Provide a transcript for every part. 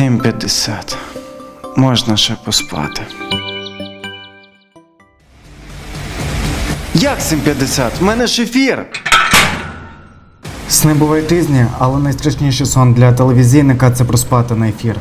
7.50. Можна ще поспати. Як 7.50? У мене ж ефір! Сни бувають різні, але найстрашніший сон для телевізійника це проспати на ефір.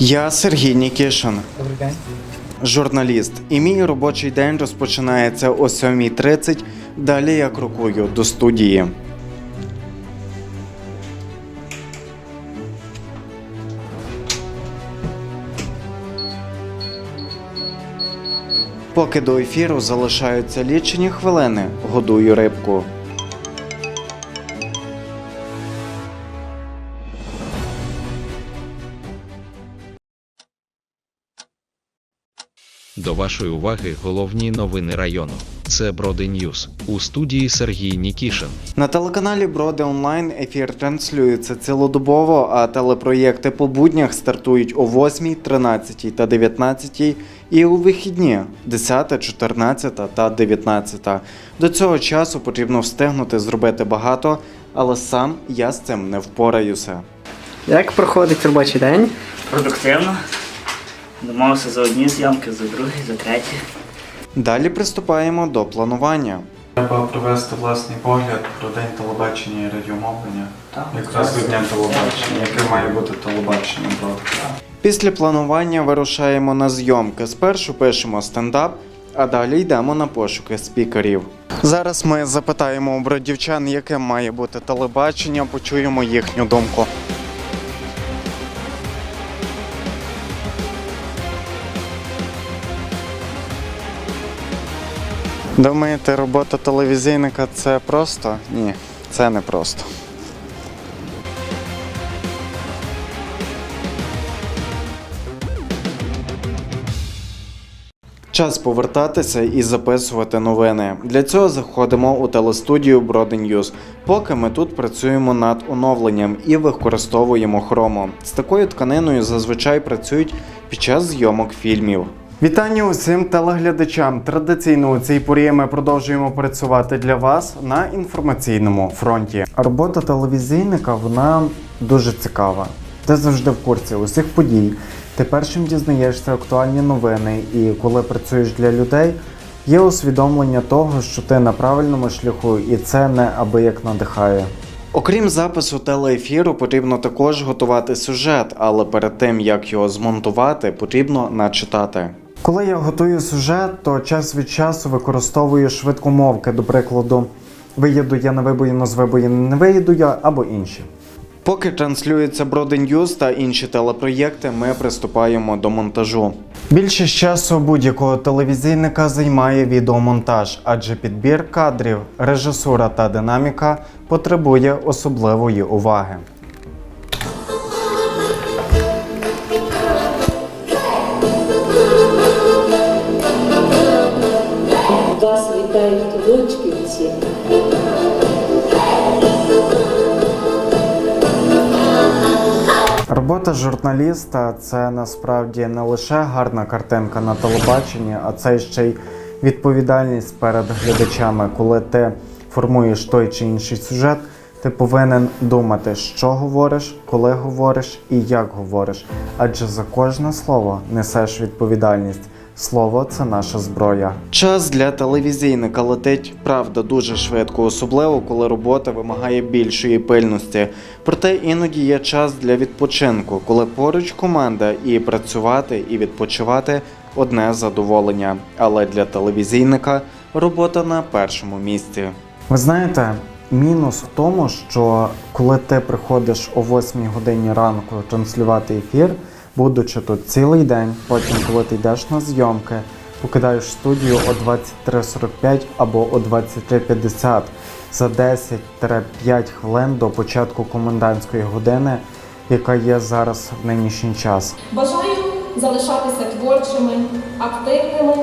Я Сергій Нікішин. Добрий день. журналіст, і мій робочий день розпочинається о 7.30. Далі я крокую до студії. Поки до ефіру залишаються лічені хвилини, годую рибку. До вашої уваги головні новини району. Це Броди Ньюз у студії Сергій Нікішин. На телеканалі Броди Онлайн ефір транслюється цілодобово, а телепроєкти по буднях стартують о 8, 13 та 19 і у вихідні 10, 14 та 19. До цього часу потрібно встигнути зробити багато, але сам я з цим не впораюся. Як проходить робочий день? Продуктивно. Домовився за одні зйомки, за другі, за треті. Далі приступаємо до планування. Треба провести власний погляд про день телебачення і радіомовлення. Так. Якраз до дня телебачення, яке має бути телебачення. Після планування вирушаємо на зйомки. Спершу пишемо стендап, а далі йдемо на пошуки спікерів. Зараз ми запитаємо у бродівчан, яке має бути телебачення, почуємо їхню думку. Думаєте, робота телевізійника це просто? Ні, це не просто. Час повертатися і записувати новини. Для цього заходимо у телестудію Броди News. Поки ми тут працюємо над оновленням і використовуємо хромо. З такою тканиною зазвичай працюють під час зйомок фільмів. Вітання усім телеглядачам. Традиційно у цій порі ми продовжуємо працювати для вас на інформаційному фронті. Робота телевізійника вона дуже цікава. Ти завжди в курсі усіх подій. Ти першим дізнаєшся актуальні новини, і коли працюєш для людей, є усвідомлення того, що ти на правильному шляху, і це не аби як надихає. Окрім запису телеефіру, потрібно також готувати сюжет, але перед тим як його змонтувати, потрібно начитати. Коли я готую сюжет, то час від часу використовую швидкомовки, до прикладу, виїду я на вибоїну з вибоїни не виїду я або інші. Поки транслюється Ньюз та інші телепроєкти, ми приступаємо до монтажу. Більшість часу будь-якого телевізійника займає відеомонтаж, адже підбір кадрів, режисура та динаміка потребує особливої уваги. Вітають лучківці. Робота журналіста це насправді не лише гарна картинка на телебаченні, а це ще й відповідальність перед глядачами. Коли ти формуєш той чи інший сюжет, ти повинен думати, що говориш, коли говориш і як говориш. Адже за кожне слово несеш відповідальність. Слово це наша зброя. Час для телевізійника летить, правда, дуже швидко, особливо коли робота вимагає більшої пильності. Проте іноді є час для відпочинку, коли поруч команда і працювати, і відпочивати одне задоволення. Але для телевізійника робота на першому місці. Ви знаєте, мінус в тому, що коли ти приходиш о 8 годині ранку транслювати ефір, будучи тут цілий день, потім, коли ти йдеш на зйомки, покидаєш студію о 23.45 або о 23.50 за 10-5 хвилин до початку комендантської години. яка є зараз в нинішній час. Бажаю залишатися творчими, активними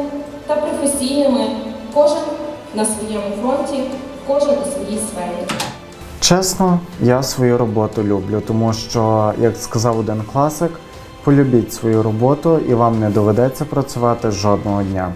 та професійними, кожен на своєму фронті, кожен у своїй сфері. Чесно, я свою роботу люблю, тому що, як сказав один класик, полюбіть свою роботу і вам не доведеться працювати жодного дня.